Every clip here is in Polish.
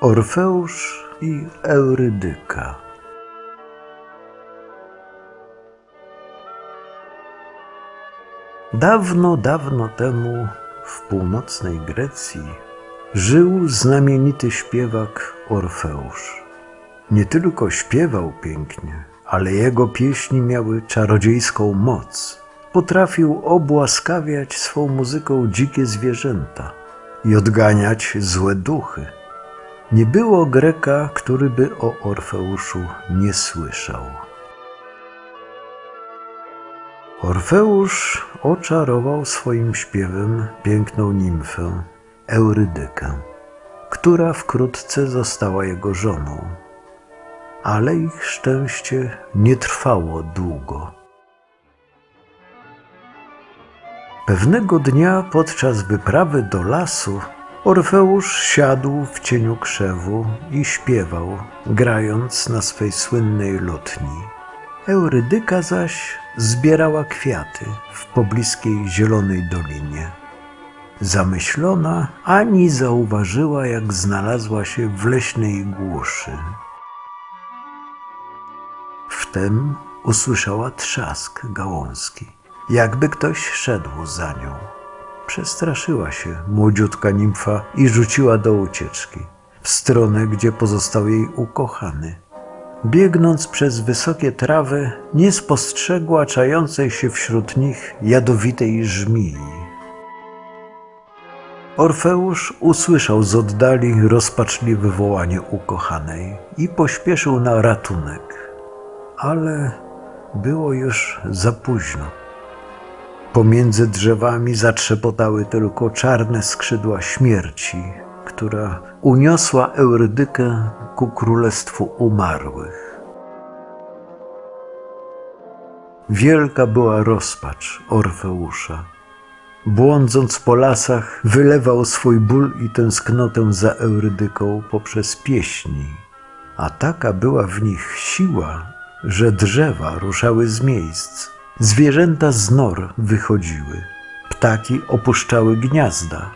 Orfeusz i Eurydyka. Dawno, dawno temu w północnej Grecji żył znamienity śpiewak Orfeusz. Nie tylko śpiewał pięknie, ale jego pieśni miały czarodziejską moc. Potrafił obłaskawiać swą muzyką dzikie zwierzęta i odganiać złe duchy. Nie było Greka, który by o Orfeuszu nie słyszał. Orfeusz oczarował swoim śpiewem piękną nimfę Eurydykę, która wkrótce została jego żoną. Ale ich szczęście nie trwało długo. Pewnego dnia podczas wyprawy do lasu Orfeusz siadł w cieniu krzewu i śpiewał, grając na swej słynnej lutni. Eurydyka zaś zbierała kwiaty w pobliskiej zielonej dolinie. Zamyślona ani zauważyła, jak znalazła się w leśnej głuszy. Wtem usłyszała trzask gałązki, jakby ktoś szedł za nią. Przestraszyła się młodziutka nimfa i rzuciła do ucieczki, w stronę, gdzie pozostał jej ukochany. Biegnąc przez wysokie trawy, nie spostrzegła czającej się wśród nich jadowitej żmii. Orfeusz usłyszał z oddali rozpaczliwe wołanie ukochanej i pośpieszył na ratunek, ale było już za późno. Pomiędzy drzewami zatrzepotały tylko czarne skrzydła śmierci, która uniosła Eurydykę ku królestwu umarłych. Wielka była rozpacz Orfeusza. Błądząc po lasach, wylewał swój ból i tęsknotę za Eurydyką poprzez pieśni, a taka była w nich siła, że drzewa ruszały z miejsc, zwierzęta z nor wychodziły, ptaki opuszczały gniazda,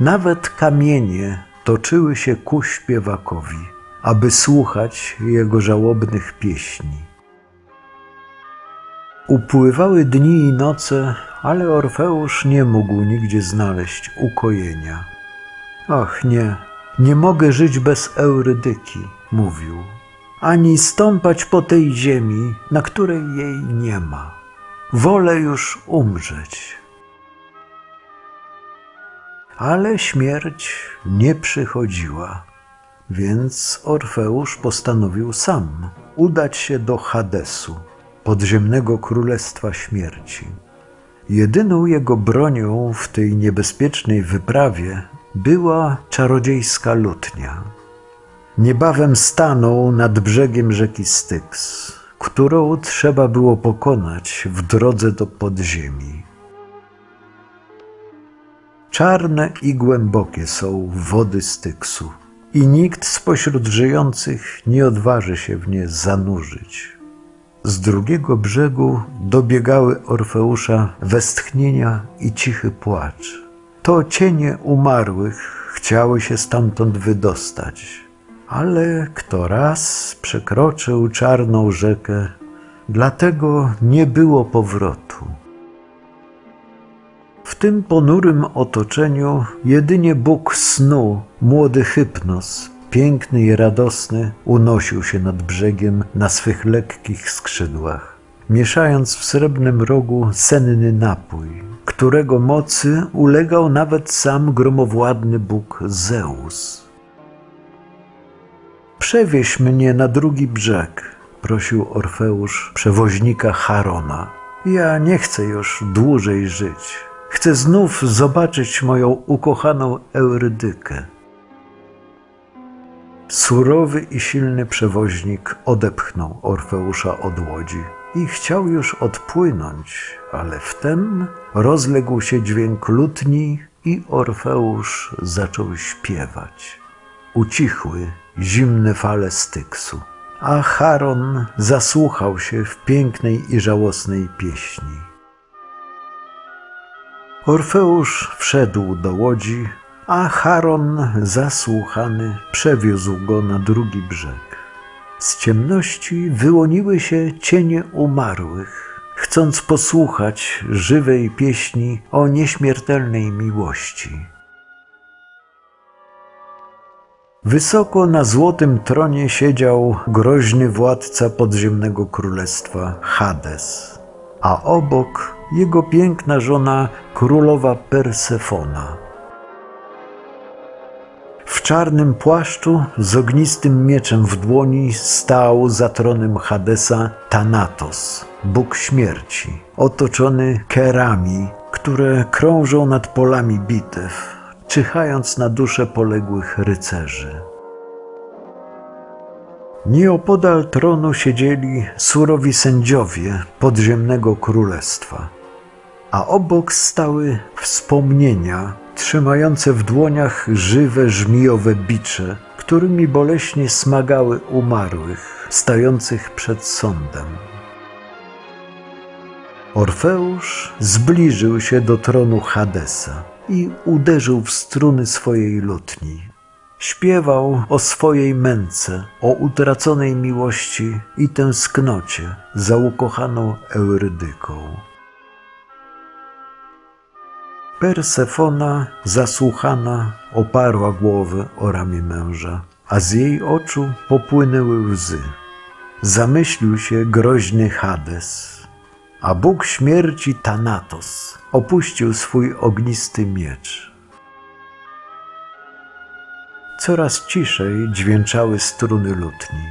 nawet kamienie toczyły się ku śpiewakowi, aby słuchać jego żałobnych pieśni. Upływały dni i noce, ale Orfeusz nie mógł nigdzie znaleźć ukojenia. Ach nie, nie mogę żyć bez Eurydyki, mówił, ani stąpać po tej ziemi, na której jej nie ma. Wolę już umrzeć. Ale śmierć nie przychodziła, więc Orfeusz postanowił sam udać się do Hadesu, podziemnego królestwa śmierci. Jedyną jego bronią w tej niebezpiecznej wyprawie była czarodziejska lutnia. Niebawem stanął nad brzegiem rzeki Styx, którą trzeba było pokonać w drodze do podziemi. Czarne i głębokie są wody Styksu i nikt spośród żyjących nie odważy się w nie zanurzyć. Z drugiego brzegu dobiegały Orfeusza westchnienia i cichy płacz. To cienie umarłych chciały się stamtąd wydostać, ale kto raz przekroczył czarną rzekę, dlatego nie było powrotu. W tym ponurym otoczeniu jedynie Bóg snu, młody Hypnos, piękny i radosny, unosił się nad brzegiem na swych lekkich skrzydłach, mieszając w srebrnym rogu senny napój, którego mocy ulegał nawet sam gromowładny Bóg Zeus. Przewieź mnie na drugi brzeg, prosił Orfeusz przewoźnika Charona. Ja nie chcę już dłużej żyć. Chcę znów zobaczyć moją ukochaną Eurydykę. Surowy i silny przewoźnik odepchnął Orfeusza od łodzi i chciał już odpłynąć, ale wtem rozległ się dźwięk lutni i Orfeusz zaczął śpiewać. Ucichły zimne fale Styksu, a Charon zasłuchał się w pięknej i żałosnej pieśni. Orfeusz wszedł do łodzi, a Charon, zasłuchany, przewiózł go na drugi brzeg. Z ciemności wyłoniły się cienie umarłych, chcąc posłuchać żywej pieśni o nieśmiertelnej miłości. Wysoko na złotym tronie siedział groźny władca podziemnego królestwa Hades, a obok jego piękna żona królowa Persefona. W czarnym płaszczu z ognistym mieczem w dłoni stał za tronem Hadesa Thanatos, bóg śmierci, otoczony kerami, które krążą nad polami bitew, czyhając na dusze poległych rycerzy. Nieopodal tronu siedzieli surowi sędziowie podziemnego królestwa, a obok stały wspomnienia trzymające w dłoniach żywe żmijowe bicze, którymi boleśnie smagały umarłych stających przed sądem. Orfeusz zbliżył się do tronu Hadesa i uderzył w struny swojej lutni. Śpiewał o swojej męce, o utraconej miłości i tęsknocie za ukochaną Eurydyką. Persefona, zasłuchana, oparła głowę o ramię męża, a z jej oczu popłynęły łzy. Zamyślił się groźny Hades, a Bóg śmierci Thanatos opuścił swój ognisty miecz. Coraz ciszej dźwięczały struny lutni,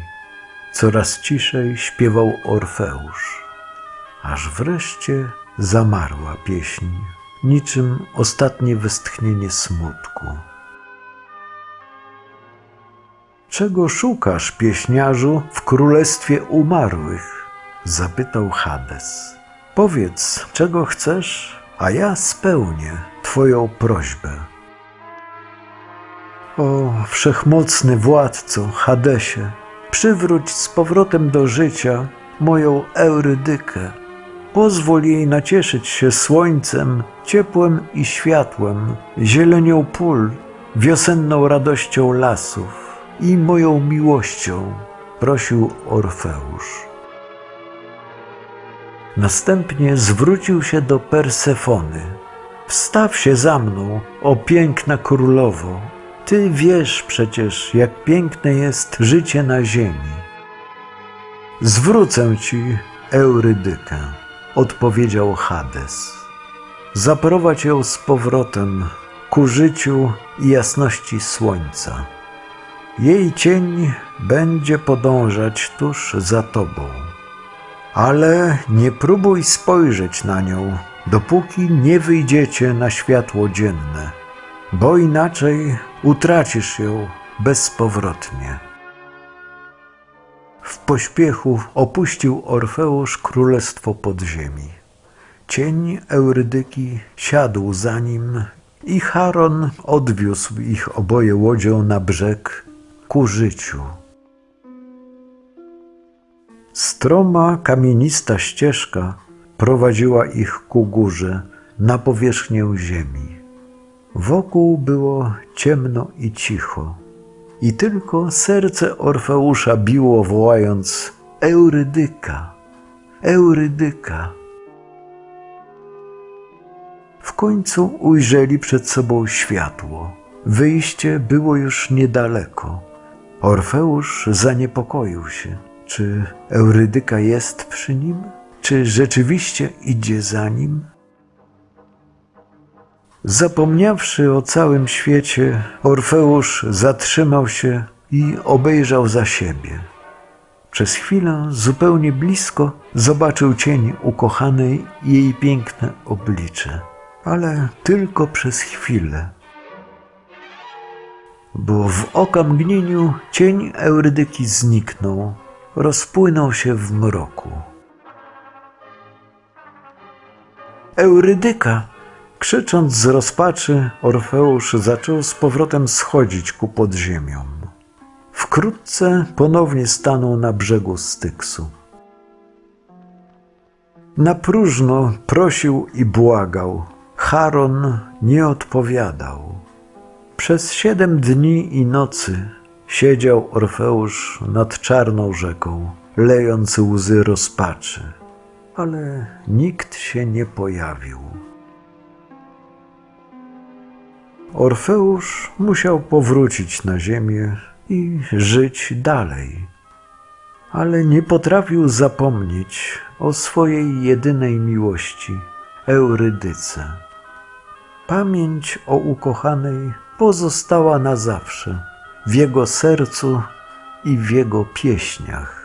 coraz ciszej śpiewał Orfeusz, aż wreszcie zamarła pieśń, niczym ostatnie westchnienie smutku. Czego szukasz, pieśniarzu, w królestwie umarłych? zapytał Hades. Powiedz, czego chcesz, a ja spełnię Twoją prośbę. O, wszechmocny władco, Hadesie, przywróć z powrotem do życia moją Eurydykę. Pozwól jej nacieszyć się słońcem, ciepłem i światłem, zielenią pól, wiosenną radością lasów i moją miłością, prosił Orfeusz. Następnie zwrócił się do Persefony. Wstaw się za mną, o piękna królowo. Ty wiesz przecież, jak piękne jest życie na ziemi. Zwrócę ci Eurydykę, odpowiedział Hades. Zaprowadź ją z powrotem ku życiu i jasności słońca. Jej cień będzie podążać tuż za tobą. Ale nie próbuj spojrzeć na nią, dopóki nie wyjdziecie na światło dzienne, bo inaczej utracisz ją bezpowrotnie. W pośpiechu opuścił Orfeusz królestwo podziemi. Cień Eurydyki siadł za nim i Charon odwiózł ich oboje łodzią na brzeg ku życiu. Stroma, kamienista ścieżka prowadziła ich ku górze, na powierzchnię ziemi. Wokół było ciemno i cicho, i tylko serce Orfeusza biło, wołając: Eurydyka, Eurydyka. W końcu ujrzeli przed sobą światło. Wyjście było już niedaleko. Orfeusz zaniepokoił się. Czy Eurydyka jest przy nim? Czy rzeczywiście idzie za nim? Zapomniawszy o całym świecie, Orfeusz zatrzymał się i obejrzał za siebie. Przez chwilę, zupełnie blisko, zobaczył cień ukochanej i jej piękne oblicze, ale tylko przez chwilę. Bo w okamgnieniu cień Eurydyki zniknął, rozpłynął się w mroku. Eurydyka! Krzycząc z rozpaczy, Orfeusz zaczął z powrotem schodzić ku podziemiom. Wkrótce ponownie stanął na brzegu Styksu. Na próżno prosił i błagał. Charon nie odpowiadał. Przez siedem dni i nocy siedział Orfeusz nad czarną rzeką, lejąc łzy rozpaczy, ale nikt się nie pojawił. Orfeusz musiał powrócić na ziemię i żyć dalej, ale nie potrafił zapomnieć o swojej jedynej miłości, Eurydyce. Pamięć o ukochanej pozostała na zawsze w jego sercu i w jego pieśniach.